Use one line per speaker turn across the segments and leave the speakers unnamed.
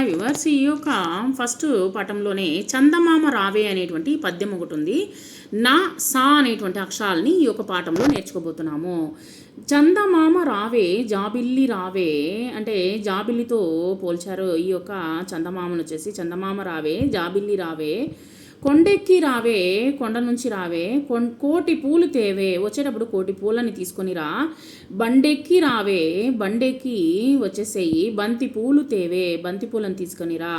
Hi viewers ఈ యొక్క first పటంలోనే చందమామ రావే అనేటువంటి పద్యం ఒకటి ఉంది. నా సా అనేటువంటి అక్షరాలని ఈ యొక్క పాఠంలో నేర్చుకోబోతున్నాము. చందమామ రావే జాబిల్లి రావే అంటే జాబిల్లితో పోల్చారు. ఈ యొక్క చందమామను వచ్చేసి చందమామ రావే జాబిల్లి రావే కొండెక్కి రావే కొండ నుంచి రావే కోటి పూలు తేవే వచ్చేటప్పుడు కోటి పూలని తీసుకొని రా. బండెక్కి రావే బండెక్కి వచ్చేసేయి బంతి పూలు తేవే బంతి పూలను తీసుకొని రా.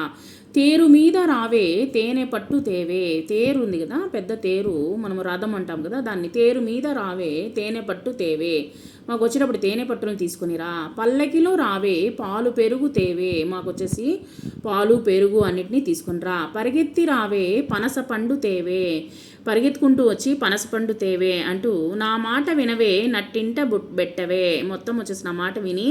తేరు మీద రావే తేనె పట్టు తేవే. తేరు ఉంది కదా పెద్ద తేరు మనం రథం అంటాం కదా దాన్ని తేరు మీద రావే తేనె పట్టు తేవే. మాకు వచ్చేటప్పుడు తేనె పట్టును తీసుకునిరా. పల్లకిలో రావే పాలు పెరుగు తేవే మాకు వచ్చేసి పాలు పెరుగు అన్నిటినీ తీసుకునిరా. పరిగెత్తి రావే పనస పండు తేవే పరిగెత్తుకుంటూ వచ్చి పనసపండు తేవే అంటూ నా మాట వినవే నట్టింట బెట్టవే. మొత్తం వచ్చేసి నా మాట విని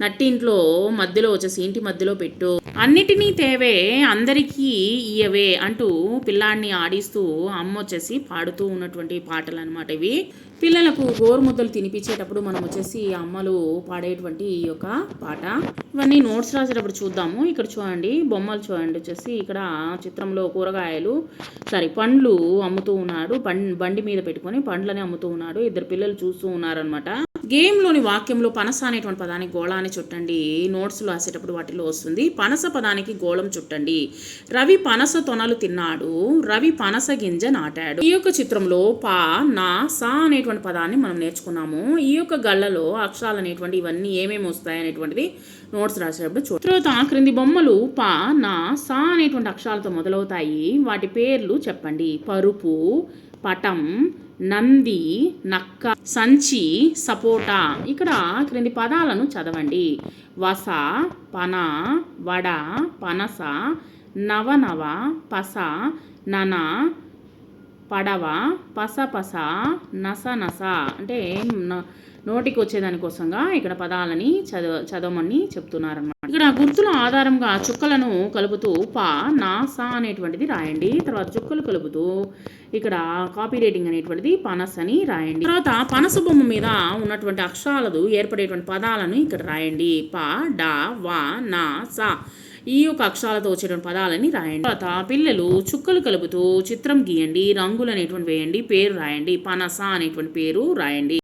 నట్టింట్లో మధ్యలో వచ్చేసి ఇంటి మధ్యలో పెట్టు. అన్నిటినీ తేవే అందరికీ ఇయ్యవే అంటూ పిల్లాడిని ఆడిస్తూ అమ్మ వచ్చేసి పాడుతూ ఉన్నటువంటి పాటలు అనమాట ఇవి. పిల్లలకు గోరుముద్దలు తినిపించేటప్పుడు మనం వచ్చేసి అమ్మలు పాడేటువంటి ఈ యొక్క పాట. ఇవన్నీ నోట్స్ రాసేటప్పుడు చూద్దాము. ఇక్కడ చూడండి బొమ్మలు చూడండి వచ్చేసి. ఇక్కడ చిత్రంలో కూరగాయలు సారీ పండ్లు అమ్ముతూ ఉన్నాడు. బండి మీద పెట్టుకొని పండ్లని అమ్ముతూ ఉన్నాడు. ఇద్దరు పిల్లలు చూస్తూ ఉన్నారనమాట గేమ్లోని వాక్యంలో పనస అనేటువంటి పదానికి గోళాన్ని చుట్టండి. నోట్స్లో రాసేటప్పుడు వాటిలో వస్తుంది. పనస పదానికి గోళం చుట్టండి. రవి పనస తొనలు తిన్నాడు. రవి పనస గింజ నాటాడు. ఈ యొక్క చిత్రంలో పా నా సా అనేటువంటి పదాన్ని మనం నేర్చుకున్నాము. ఈ యొక్క గళ్ళలో అక్షరాలు అనేటువంటి ఇవన్నీ ఏమేమి వస్తాయి అనేటువంటిది నోట్స్ రాసేటప్పుడు చూ తర్వాత క్రింది బొమ్మలు పా నా సా అనేటువంటి అక్షరాలతో మొదలవుతాయి. వాటి పేర్లు చెప్పండి. పరుపు పటం నంది నక్క సంచి సపోటా. ఇక్కడ క్రింది పదాలను చదవండి. వస పన వడ పనస నవనవ పస నన పడవ పసపస నస నస. అంటే నోటికి వచ్చేదానికోసంగా ఇక్కడ పదాలని చదవ చదవమని చెప్తున్నారన్నమాట. ఇక్కడ గుర్తుల ఆధారంగా చుక్కలను కలుపుతూ పా నా సా అనేటువంటిది రాయండి. తర్వాత చుక్కలు కలుపుతూ ఇక్కడ కాపీ రేటింగ్ అనేటువంటిది పనస్ అని రాయండి. తర్వాత పనస బొమ్మ మీద ఉన్నటువంటి అక్షరాలదు ఏర్పడేటువంటి పదాలను ఇక్కడ రాయండి. ప డా వా నా సా. ఈ యొక్క అక్షరాలతో వచ్చేటువంటి పదాలని రాయండి. తర్వాత పిల్లలు చుక్కలు కలుపుతూ చిత్రం గీయండి రంగులు అనేటువంటి వేయండి పేరు రాయండి పనస అనేటువంటి పేరు రాయండి.